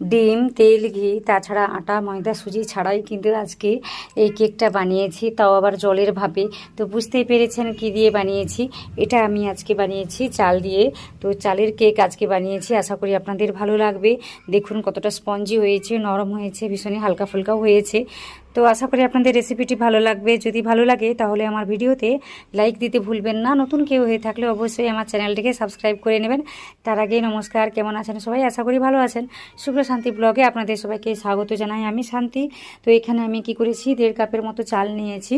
ডিম, তেল, ঘি, তাছাড়া আটা, ময়দা, সুজি ছাড়াই কিন্তু আজকে এই কেকটা বানিয়েছি। তাও আবার জলের ভাবে তো বুঝতেই পেরেছেন কি দিয়ে বানিয়েছি? এটা আমি আজকে বানিয়েছি চাল দিয়ে। তো চালের কেক আজকে বানিয়েছি। আশা করি আপনাদের ভালো লাগবে। দেখুন কতটা স্পঞ্জি হয়েছে, নরম হয়েছে, ভীষণই হালকা ফুলকাও হয়েছে। তো আশা করি আপনাদের রেসিপিটি ভালো লাগবে। যদি ভালো লাগে, তাহলে আমার ভিডিওতে লাইক দিতে ভুলবেন না। নতুন কেউ হয়ে থাকলে অবশ্যই আমার চ্যানেলটিকে সাবস্ক্রাইব করে নেবেন। তার আগে নমস্কার, কেমন আছেন সবাই? আশা করি ভালো আছেন। শুক্র শান্তি ব্লগে আপনাদের সবাইকে স্বাগত জানাই আমি শান্তি। তো এখানে আমি কি করেছি, দেড় কাপের মতো চাল নিয়েছি।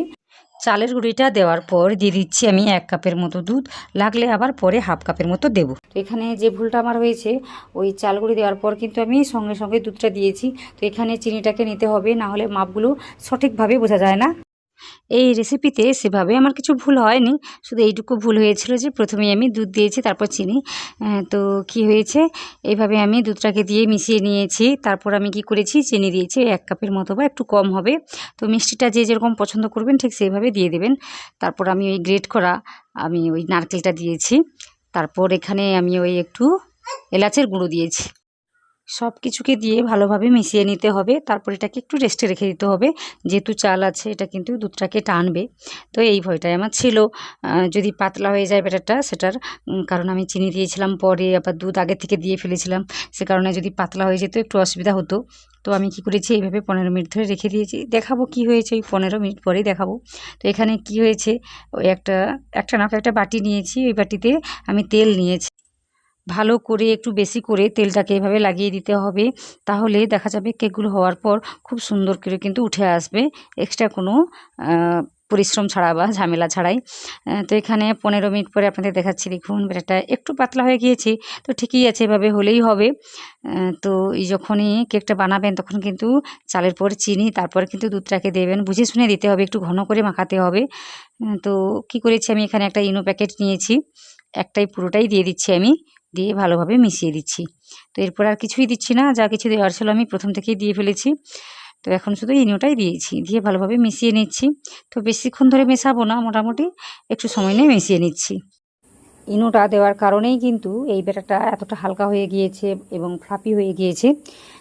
চালের গুঁড়িটা দেওয়ার পর দিয়ে দিচ্ছি আমি এক কাপের মতো দুধ, লাগলে আবার পরে হাফ কাপের মতো দেবো। তো এখানে যে ভুলটা আমার হয়েছে, ওই চাল গুঁড়ি দেওয়ার পর কিন্তু আমি সঙ্গে সঙ্গে দুধটা দিয়েছি। তো এখানে চিনিটাকে নিতে হবে, না হলে মাপগুলো সঠিকভাবে বোঝা যায় না। এই রেসিপিতে সেভাবে আমার কিছু ভুল হয়নি। শুধু এইটুকু ভুল হয়েছিল যে, প্রথমেই আমি দুধ দিয়েছি, তারপর চিনি। তো কি হয়েছে? এইভাবে আমি দুধটাকে দিয়ে মিশিয়ে নিয়েছি। তারপর আমি কি করেছি? চিনি দিয়েছি, এক কাপের মতো বা একটু কম হবে। তো মিষ্টিটা যে যেরকম পছন্দ করবেন, ঠিক সেইভাবে দিয়ে দেবেন। তারপর আমি ওই গ্রেট করা, আমি ওই নারকেলটা দিয়েছি। তারপর এখানে আমি ওই একটু এলাচের গুঁড়ো দিয়েছি। সব কিছুকে দিয়ে ভালোভাবে মিশিয়ে নিতে হবে। তারপর এটাকে একটু রেস্টে রেখে দিতে হবে। যেহেতু চাল আছে, এটা কিন্তু দুধটাকে টানবে। তো এই ভয়টাই আমার ছিল। যদি পাতলা হয়ে যায় ব্যাটারটা, সেটার কারণ আমি চিনি দিয়েছিলাম পরে, আবার দুধ আগে থেকে দিয়ে ফেলেছিলাম। সে কারণে যদি পাতলা হয়ে যেত, একটু অসুবিধা হতো। তো আমি কি করেছি, এইভাবে পনেরো মিনিট ধরে রেখে দিয়েছি। দেখাবো কি হয়েছে, ওই পনেরো মিনিট পরেই দেখাবো। তো এখানে কি হয়েছে, ওই একটা একটা না, একটা বাটি নিয়েছি। ওই বাটিতে আমি তেল নিয়েছি। ভালো করে একটু বেশি করে তেলটাকে এভাবে লাগিয়ে দিতে হবে। তাহলে দেখা যাবে কেকগুলো হওয়ার পর খুব সুন্দর করে কিন্তু উঠে আসবে। এক্সট্রা কোনো পরিশ্রম ছাড়া বা ঝামেলা ছাড়াই। তো এখানে পনেরো মিনিট পরে আপনাদের দেখাচ্ছি, দেখুন ব্যাটারটা একটু পাতলা হয়ে গিয়েছে। তো ঠিকই আছে, এভাবে হলেই হবে। তো এই যখনই কেকটা বানাবেন তখন কিন্তু চালের পর চিনি, তারপর কিন্তু দুধটাকে দেবেন। বুঝে শুনে দিতে হবে, একটু ঘন করে মাখাতে হবে। তো কি করেছি আমি, এখানে একটা ইনো প্যাকেট নিয়েছি। একটাই পুরোটাই দিয়ে দিচ্ছি আমি। দিয়ে ভালোভাবে মিশিয়ে দিচ্ছি। তো এরপর আর কিছুই দিচ্ছি না, যা কিছু দেওয়ার ছিল আমি প্রথম থেকেই দিয়ে ফেলেছি। তো এখন শুধু ইনোটাই দিয়েছি, দিয়ে ভালোভাবে মিশিয়ে নিচ্ছি। তো বেশিক্ষণ ধরে মেশাবো না, মোটামুটি একটু সময় নিয়ে মিশিয়ে নিচ্ছি। ইনোটা দেওয়ার কারণেই কিন্তু এই ব্যাটারটা এতটা হালকা হয়ে গিয়েছে এবং ফ্লাপি হয়ে গিয়েছে।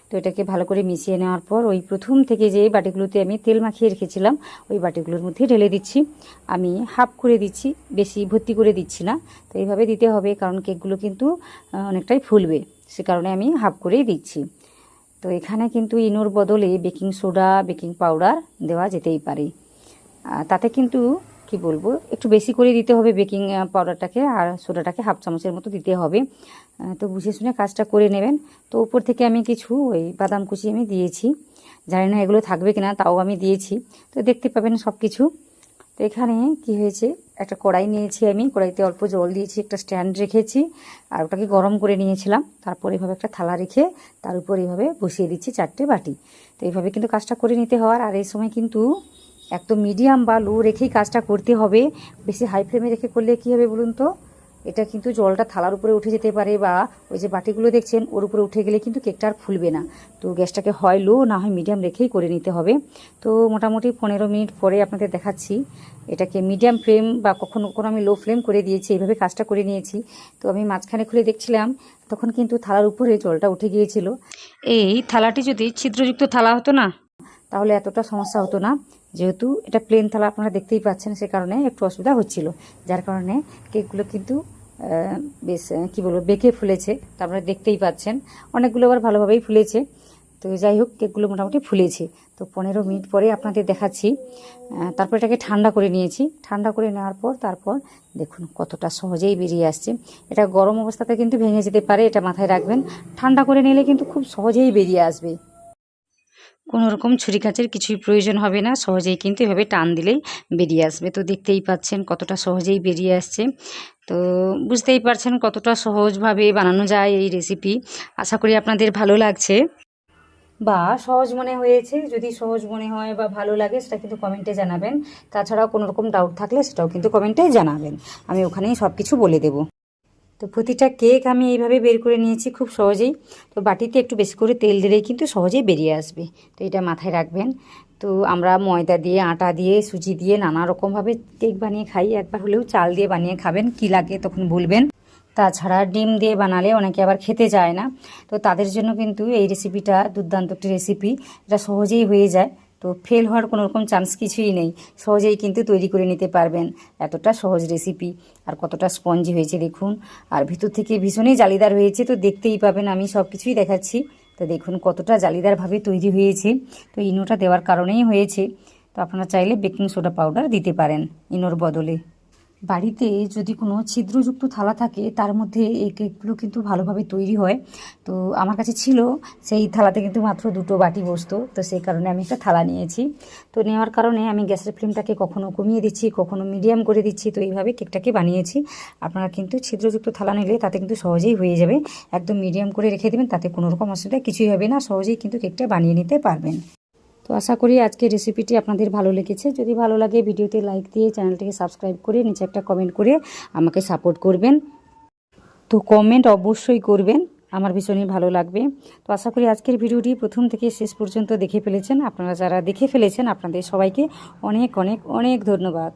তো এটাকে ভালো করে মিশিয়ে নেওয়ার পর ওই প্রথম থেকে যে বাটিগুলোতে আমি তেল মাখিয়ে রেখেছিলাম, ওই বাটিগুলোর মধ্যে ঢেলে দিচ্ছি। আমি হাফ করে দিচ্ছি, বেশি ভর্তি করে দিচ্ছি না। তো এইভাবে দিতে হবে কারণ কেকগুলো কিন্তু অনেকটাই ফুলবে। সে কারণে আমি হাফ করেই দিচ্ছি। তো এখানে কিন্তু ইনোর বদলে বেকিং সোডা, বেকিং পাউডার দেওয়া যেতেই পারে। তাতে কিন্তু কি বলব? একটু বেশি করে দিতে হবে বেকিং পাউডারটাকে আর সোডাটাকে হাফ চামচের মতো দিতে হবে। তো বুঝে শুনে কাজটা করে নেবেন। তো উপর থেকে আমি কিছু ওই বাদাম কুচি আমি দিয়েছি। জানি না এগুলো থাকবে কিনা, তাও আমি দিয়েছি। তো দেখতে পাবেন সব কিছু তো এখানে কি হয়েছে? একটা কড়াই নিয়েছি আমি। কড়াইতে অল্প জল দিয়েছি, একটা স্ট্যান্ড রেখেছি। আর ওটাকে গরম করে নিয়েছিলাম। তারপর এভাবে একটা থালা রেখে তার উপর এইভাবে বসিয়ে দিচ্ছি চারটে বাটি। তো এইভাবে কিন্তু কাজটা করে নিতে হওয়ার আর এই সময় কিন্তু একদম মিডিয়াম বা লো রেখেই কাজটা করতে হবে। বেশি হাই ফ্লেমে রেখে করলে কী হবে বলুন তো? এটা কিন্তু জলটা থালার উপরে উঠে যেতে পারে বা ওই যে বাটিগুলো দেখছেন ওর উপরে উঠে গেলে কিন্তু কেকটা আর ফুলবে না। তো গ্যাসটাকে হয় লো না হয় মিডিয়াম রেখেই করে নিতে হবে। তো মোটামুটি পনেরো মিনিট পরে আপনাদের দেখাচ্ছি। এটাকে মিডিয়াম ফ্লেম বা কখনো কখনো আমি লো ফ্লেম করে দিয়েছি এইভাবে কাজটা করে নিয়েছি। তো আমি মাঝখানে খুলে দেখছিলাম তখন কিন্তু থালার উপরে জলটা উঠে গিয়েছিল। এই থালাটি যদি ছিদ্রযুক্ত থালা হতো না? তাহলে এতটা সমস্যা হতো না। যেহেতু এটা প্লেন থালা আপনারা দেখতেই পাচ্ছেন সে কারণে একটু অসুবিধা হচ্ছিল। যার কারণে কেকগুলো কিন্তু বেশ কী বলব, বেঁকে ফুলেছে। তা আপনারা দেখতেই পাচ্ছেন। অনেকগুলো আবার ভালোভাবেই ফুলেছে। তো যাই হোক কেকগুলো মোটামুটি ফুলেছে। তো পনেরো মিনিট পরে আপনাদের দেখাচ্ছি। তারপর এটাকে ঠান্ডা করে নিয়েছি। ঠান্ডা করে নেওয়ার পর তারপর দেখুন কতটা সহজেই বেরিয়ে আসছে। এটা গরম অবস্থাতে কিন্তু ভেঙে যেতে পারে, এটা মাথায় রাখবেন। ঠান্ডা করে নিলে কিন্তু খুব সহজেই বেরিয়ে আসবে। কোনো রকম ছুরি কাচের কিছুই প্রয়োজন হবে না, সহজেই কিন্তু এভাবে টান দিলেই বেরিয়ে আসবে। তো দেখতেই পাচ্ছেন কতটা সহজেই বেরিয়ে আসছে। তো বুঝতেই পারছেন কতটা সহজভাবে বানানো যায় এই রেসিপি আশা করি আপনাদের ভালো লাগছে। বা সহজ মনে হয়েছে, যদি সহজ মনে হয় বা ভালো লাগে সেটা কিন্তু কমেন্টে জানাবেন। তাছাড়াও কোনো রকম ডাউট থাকলে সেটাও কিন্তু কমেন্টে জানাবেন। আমি ওখানেই সব কিছু বলে দেবো। তো প্রতিটা কেক আমি এইভাবে বের করে নিয়েছি খুব সহজেই। তো বাটিতে একটু বেশি করে তেল দিলেই কিন্তু সহজেই বেরিয়ে আসবে। তো এটা মাথায় রাখবেন। তো আমরা ময়দা দিয়ে, আটা দিয়ে, সুজি দিয়ে নানা রকমভাবে কেক বানিয়ে খাই। একবার হলেও চাল দিয়ে বানিয়ে খাবেন, কি লাগে তখন বলবেন। তাছাড়া ডিম দিয়ে বানালে অনেকে আবার খেতে যায় না। তো তাদের জন্য কিন্তু এই রেসিপিটা দুর্দান্ত একটি রেসিপি এটা সহজেই হয়ে যায়। তো ফেল হওয়ার কোনো রকম চান্স কিছুই নেই। সহজেই কিন্তু তৈরি করে নিতে পারবেন। এতটা সহজ রেসিপি আর কতটা স্পঞ্জি হয়েছে দেখুন। আর ভিতর থেকে ভীষণই জালিদার হয়েছে। তো দেখতেই পাবেন, আমি সব কিছুই দেখাচ্ছি। তো দেখুন কতটা জালিদারভাবে তৈরি হয়েছে। তো ইনোটা দেওয়ার কারণেই হয়েছে। তো আপনারা চাইলে বেকিং সোডা পাউডার দিতে পারেন। ইনোর বদলে। বাড়িতে যদি কোনো ছিদ্রযুক্ত থালা থাকে, তার মধ্যে এই কেকগুলো কিন্তু ভালোভাবে তৈরি হয়। তো আমার কাছে ছিল, সেই থালাতে কিন্তু মাত্র দুটো বাটি বসতো, তো সেই কারণে আমি একটা থালা নিয়েছি। তো নেওয়ার কারণে আমি গ্যাসের ফ্লেমটাকে কখনো কমিয়ে দিচ্ছি, কখনো মিডিয়াম করে দিচ্ছি, তো এইভাবে কেকটাকে বানিয়েছি। আপনারা কিন্তু ছিদ্রযুক্ত থালা নিলে তাতে কিন্তু সহজেই হয়ে যাবে। একদম মিডিয়াম করে রেখে দেবেন, তাতে কোনো রকম অসুবিধা কিছুই হবে না, সহজেই কিন্তু কেকটা বানিয়ে নিতে পারবেন। তো আশা করি আজকে রেসিপিটি আপনাদের ভালো লেগেছে। যদি ভালো লাগে ভিডিওতে লাইক দিয়ে চ্যানেলটিকে সাবস্ক্রাইব করে নিচে একটা কমেন্ট করে আমাকে সাপোর্ট করবেন। তো কমেন্ট অবশ্যই করবেন, আমার ভীষণই ভালো লাগবে। তো আশা করি আজকের ভিডিওটি প্রথম থেকে শেষ পর্যন্ত দেখে ফেলেছেন। আপনারা যারা দেখে ফেলেছেন, আপনাদের সবাইকে অনেক অনেক অনেক ধন্যবাদ।